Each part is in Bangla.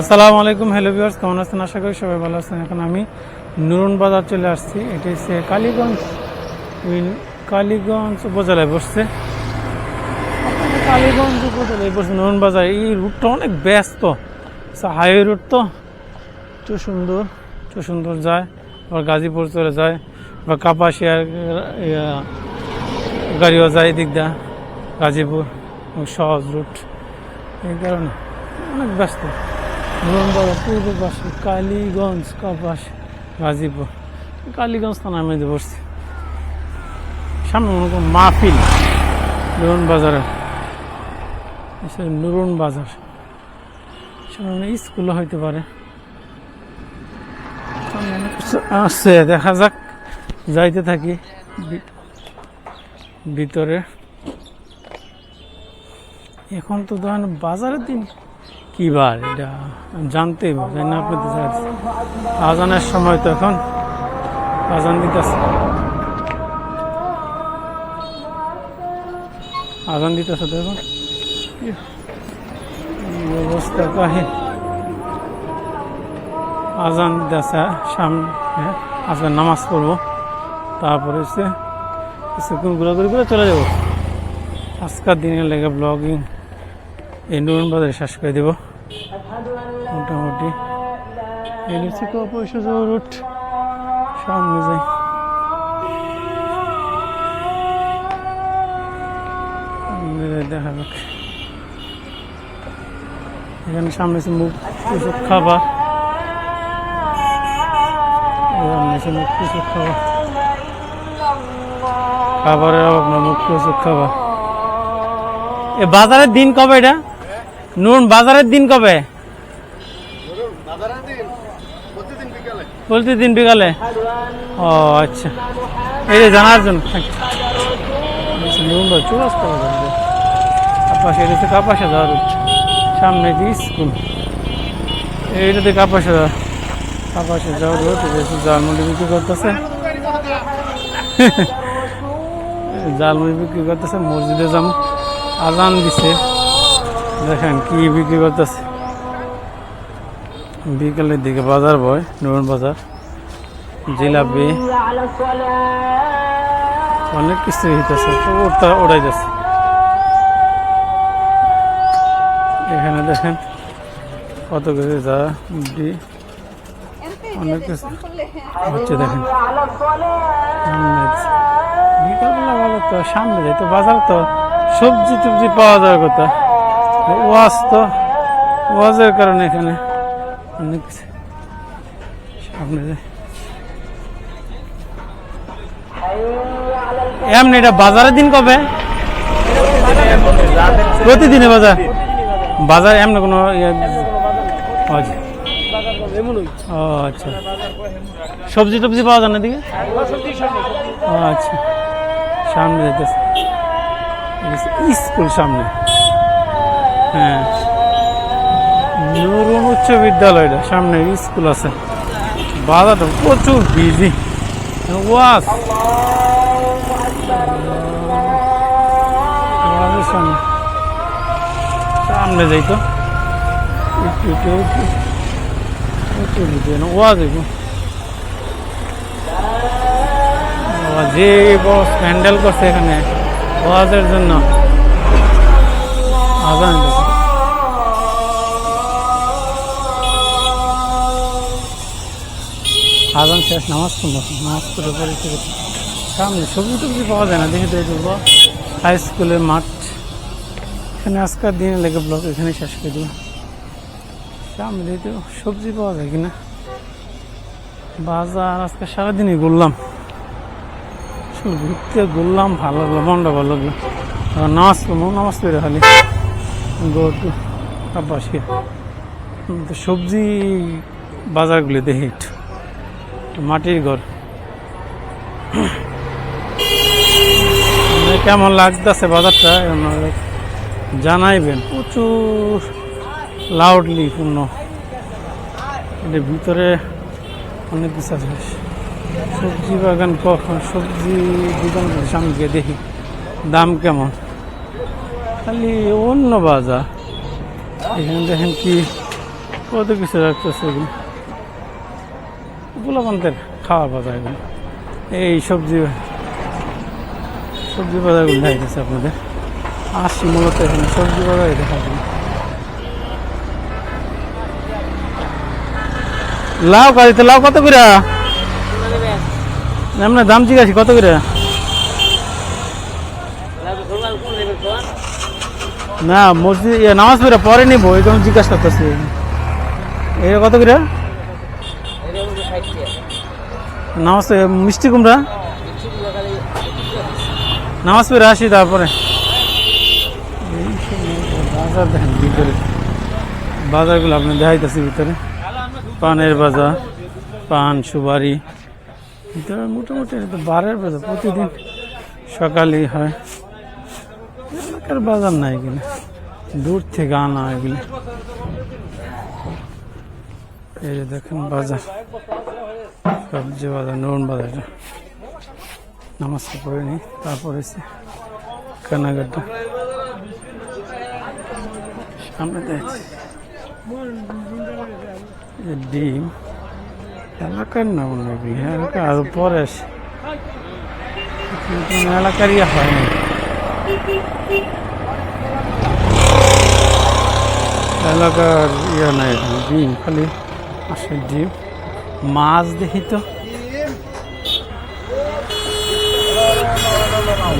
আসসালামু আলাইকুম, হ্যালো ভিউয়ার্স, কেমন আছেন? আশা করি সবাই ভালো আছেন। এখন আমি নুরুন বাজার চলে আসছি। এটি হচ্ছে কালীগঞ্জ কালীগঞ্জ উপজেলায় বসছে। কালীগঞ্জ উপজেলায় বসছে, নুরুন বাজার। এই রুটটা অনেক ব্যস্ত। হাইওয়ে রুট তো? একটু সুন্দর একটু সুন্দর যায়। আবার গাজীপুর চলে যায়, বা কাপাসিয়ার গাড়িও যায় এদিক দা গাজীপুর, সহজ রুট। এই কারণে অনেক ব্যস্ত। ধরুনবাড়া পূর্ব পাশে কালীগঞ্জ, কাপাস, গাজীপুর। কালীগঞ্জ থানা আমি বসছি। সামনে মনে করুন মাহফিল, নুরুন বাজারে নুরুন বাজার। সামনে স্কুলও হইতে পারে। আছে, দেখা যাক। যাইতে থাকি। ভিতরে। এখন তো ধরেন বাজারের দিন। কি বার এটা জানতে তাই না আপনি তো আজানের সময় তো এখন। আজান দিতেছে। আজান দিতেছে এখন। অবস্থা কাহি আজান দিতেছে সামনে হ্যাঁ, আজকে নামাজ পড়ব। তারপরে হচ্ছে কিছুক্ষণ ঘোরাঘুরি করে চলে যাব। আজকের দিনের লেগে ব্লগিং এই নুরন বাজারে শেষ করে দেব। মোটামুটি। পয়সা যাওয়া রুট সামনে যাই। দেখা যাক। এখানে সামনে আছে মুখ কিছু খাবার মুখ কিছু খাবার খাবারের অভাব না, মুখ কিছু খাবার এ বাজারের দিন কবে এটা? নুন বাজারের দিন কবে? প্রতিদিন বিকালে। ও আচ্ছা। এই যে জানার জন্য নুন বা চুরাস্তা কাপাসে এটা হচ্ছে কাপাসে যাওয়ার সামনে দিয়ে স্কুল এইটাতে কাপাসে যাওয়া কাপাসে যাওয়ার রোড এটা হচ্ছে জালমুড়ি বিক্রি করতেছে। জালমুড়ি বিক্রি করতেছে মসজিদে যাম আজান দিছে। দেখেন কি বিক্রি করতেছে। বিকেলের দিকে বাজার বয় নুরন বাজার, জিলাপি, অনেক কিছু হইতেছে ওড়াই যাচ্ছে এখানে দেখেন কত কিছু যা অনেক কিছু। হচ্ছে দেখেন। বিকালবেলা ভালো তো, সামনে যাই তো বাজার তো সবজি টবজি পাওয়া যাওয়ার কথা। ওয়াজ তো ওয়াজের কারণে এখানে অনেক সামনে এমনি এটা বাজারের দিন কবে? প্রতিদিনে বাজার? বাজার এমনি কোনো ইয়ে আচ্ছা। ও আচ্ছা। সবজি টবজি পাওয়া যায় না এদিকে? ও আচ্ছা। সামনে যেতেছে। স্কুল সামনে। হ্যাঁ। নুরুন উচ্চ বিদ্যালয়টা, সামনে স্কুল আছে। বাজারটা প্রচুর বিজি ওয়াস। সামনে। সামনে যাই তো। ওয়াজ একটু যে বড় স্ক্যান্ডেল করছে এখানে। ওয়াজের জন্য। আজান। আজান শেষ, নামাজ পড়ল নামাজ পড়ে পরে সামনে সবজি টবজি পাওয়া যায় না, দেখে দিয়ে দেবো হাই স্কুলের মাঠ। এখানে আজকের দিনে লেগে ব্লক এখানে শেষ করে দেবো সামনে তো সবজি পাওয়া যায় কিনা। বাজার আজকে সারাদিনই ঘুরলাম। ঘুরতে ঘুরলাম, ভালো লাগল, মনটা ভালো লাগল। নামাজ পড়ব, নামাজ পড়ে খালি। তো সবজি বাজারগুলি দেখি একটু। মাটির ঘর মানে কেমন লাগতেছে বাজারটা জানাইবেন। প্রচুর লাউডলি পূর্ণ। ভিতরে অনেক কিছু আছে। সবজি বাগান কখন, সবজি দোকানগুলোর সামনে দেখি। দাম কেমন? খালি অন্য বাজার। এখানে দেখেন কি কত কিছু রাখতেছে এগুলো। খাওয়া বাজার এগুলো। এই সবজি সবজি বাজারগুলো দেখাইতেছে আপনাদের। আসছি মূলত এখানে সবজি বাজারে দেখা যায় লাউ গাড়িতে লাউ কত করে? আপনার দাম জিজ্ঞাসি কত করে? না মসজিদ ইয়ে, নামাজ পড়ে পরে নিব এই জন্য জিজ্ঞাসা করতেছি। এটা কত করে? নামাজ মিষ্টি কুমড়া? নামাজ পড়ে আসি তারপরে। বাজার দেখেন ভিতরে। বাজারগুলো আপনি দেখাইতেছি ভিতরে। পানের বাজার পান সুপারি। ভিতরে মোটামুটি বারের বাজার প্রতিদিন সকালেই হয়। এলাকার বাজার নাই এগুলো দূর থেকে আনা এগুলো। এই যে দেখেন বাজার। সবজি বাজার নুন বাজার এটা। নামাজটা পড়ে নি, তারপরে এসে কেনাকাটা। সামনে দেখছি। ডিম। এলাকার না মনে হ্যাঁ এলাকা আরও পরে আসে এলাকারই হয় না এলাকার ইয়ে নাই, ডিম, খালি আসে ডিম। মাছ দেখি তো।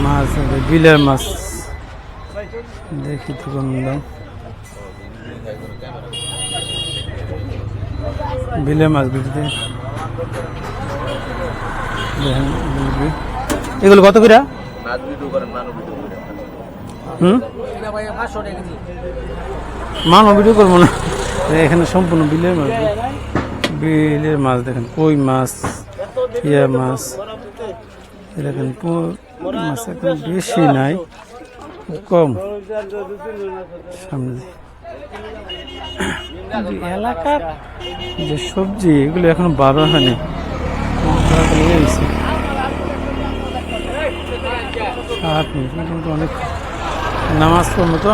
মাছ বিলের মাছ। দেখি তো কোন বিলের মাছ দেখেন এগুলো কত করে? নাচ ভিডিও করেন মানুষ হুম? মানব ভিডিও করব না। এখানে সম্পূর্ণ বিলের মাছ। বিলের মাছ দেখেন, কই মাছ, ইয়া মাছ। দেখেন মাছ এখন বেশি নাই কম। সামনে এলাকার যে সবজি, এগুলো এখনও বারো হয়নি। কিন্তু অনেক নামাজ পড়ব তো?